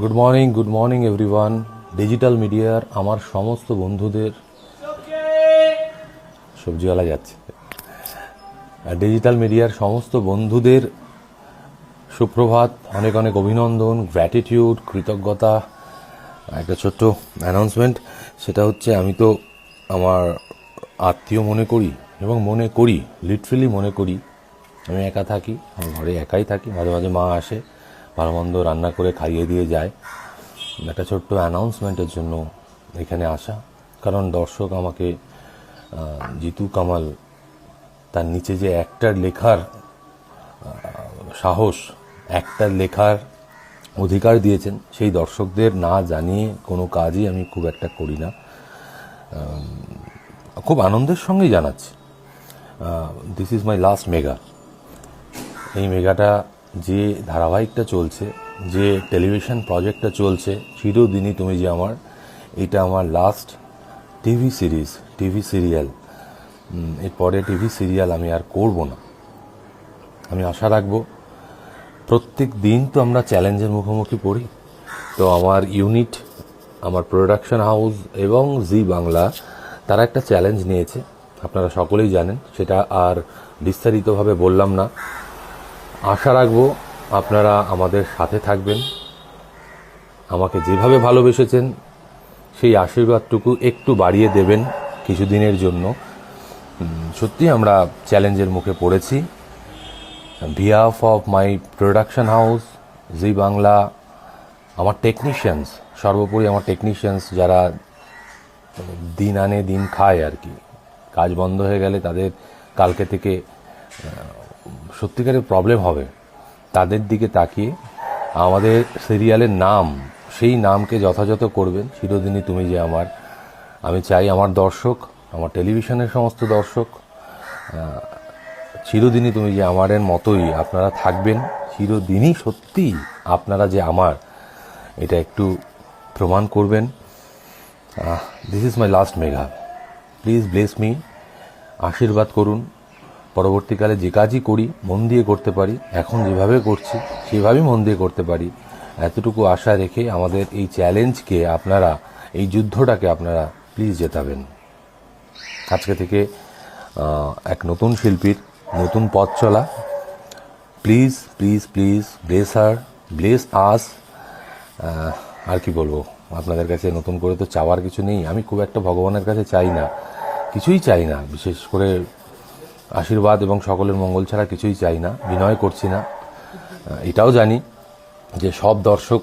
Good morning good morning everyone digital মিডিয়ার আমার সমস্ত বন্ধুদের সবজিওয়ালা যাচ্ছে। ডিজিটাল মিডিয়ার সমস্ত বন্ধুদের সুপ্রভাত, অনেক অনেক অভিনন্দন গ্র্যাটিটিউড কৃতজ্ঞতা একটা ছোট্ট অ্যানাউন্সমেন্ট সেটা হচ্ছে আমি তো আমার আত্মীয় মনে করি এবং মনে করি লিটারেলি মনে করি। আমি একা থাকি আমার ঘরে একাই থাকি, মাঝে মাঝে মা আসে। ভালো মন্দ রান্না করে খাইয়ে দিয়ে যায়। একটা ছোট্ট অ্যানাউন্সমেন্টের জন্য এখানে আসা। কারণ দর্শক আমাকে জিতু কামাল তার নিচে যে একটার লেখার সাহস একটার লেখার অধিকার দিয়েছেন, সেই দর্শকদের না জানিয়ে কোনো কাজই আমি খুব একটা করি না। খুব আনন্দের সঙ্গেই জানাচ্ছি। This is my last mega এই মেগাটা যে ধারাবাহিকটা চলছে, যে টেলিভিশন প্রজেক্টটা চলছে, চিরদিনই তুমি যে আমার, এটা আমার last TV series TV serial এরপরে টিভি সিরিয়াল আমি আর করব না। আমি আশা রাখব, প্রত্যেক দিন তো আমরা চ্যালেঞ্জের মুখোমুখি পড়ি। তো আমার ইউনিট আমার প্রোডাকশন হাউস এবং জি বাংলা তারা একটা চ্যালেঞ্জ নিয়েছে। আপনারা সকলেই জানেন, সেটা আর বিস্তারিতভাবে বললাম না। আশা রাখব আপনারা আমাদের সাথে থাকবেন। আমাকে যেভাবে ভালোবেসেছেন, সেই আশীর্বাদটুকু একটু বাড়িয়ে দেবেন কিছুদিনের জন্য। সত্যি আমরা চ্যালেঞ্জের মুখে পড়েছি। Behalf of my production house Zee Bangla আমার টেকনিশিয়ানস সর্বোপরি আমার টেকনিশিয়ানস যারা দিন আনে দিন খায় আর কি, কাজ বন্ধ হয়ে গেলে তাদের কালকে থেকে সত্যিকারের প্রবলেম হবে। তাদের দিকে তাকিয়ে আমাদের সিরিয়ালের নাম, সেই নামকে যথাযথ করবেন। চিরদিনই তুমি যে আমার, আমি চাই আমার দর্শক, আমার টেলিভিশনের সমস্ত দর্শক চিরদিনই তুমি যে আমারের মতোই আপনারা থাকবেন। চিরদিনই সত্যি আপনারা যে আমার, এটা একটু প্রমাণ করবেন। This is my last mega please bless me আশীর্বাদ করুন। পরবর্তীকালে যে কাজই করি, মন দিয়ে করতে পারি, এখন যেভাবে করছি, সেভাবেই মন দিয়ে করতে পারি। এতটুকু আশা রেখে আমাদের এই চ্যালেঞ্জকে আপনারা, এই যুদ্ধটাকে আপনারা প্লিজ জেতাবেন। আজকে থেকে এক নতুন শিল্পীর নতুন পথ চলা। Please please please bless her bless us আর কি বলব, আপনাদের কাছে নতুন করে তো চাওয়ার কিছু নেই। আমি খুব একটা ভগবানের কাছে চাই না, কিছুই চাই না। বিশেষ করে আশীর্বাদ এবং সকলের মঙ্গল ছাড়া কিছুই চাই না, বিনয় করছি না। এটাও জানি যে সব দর্শক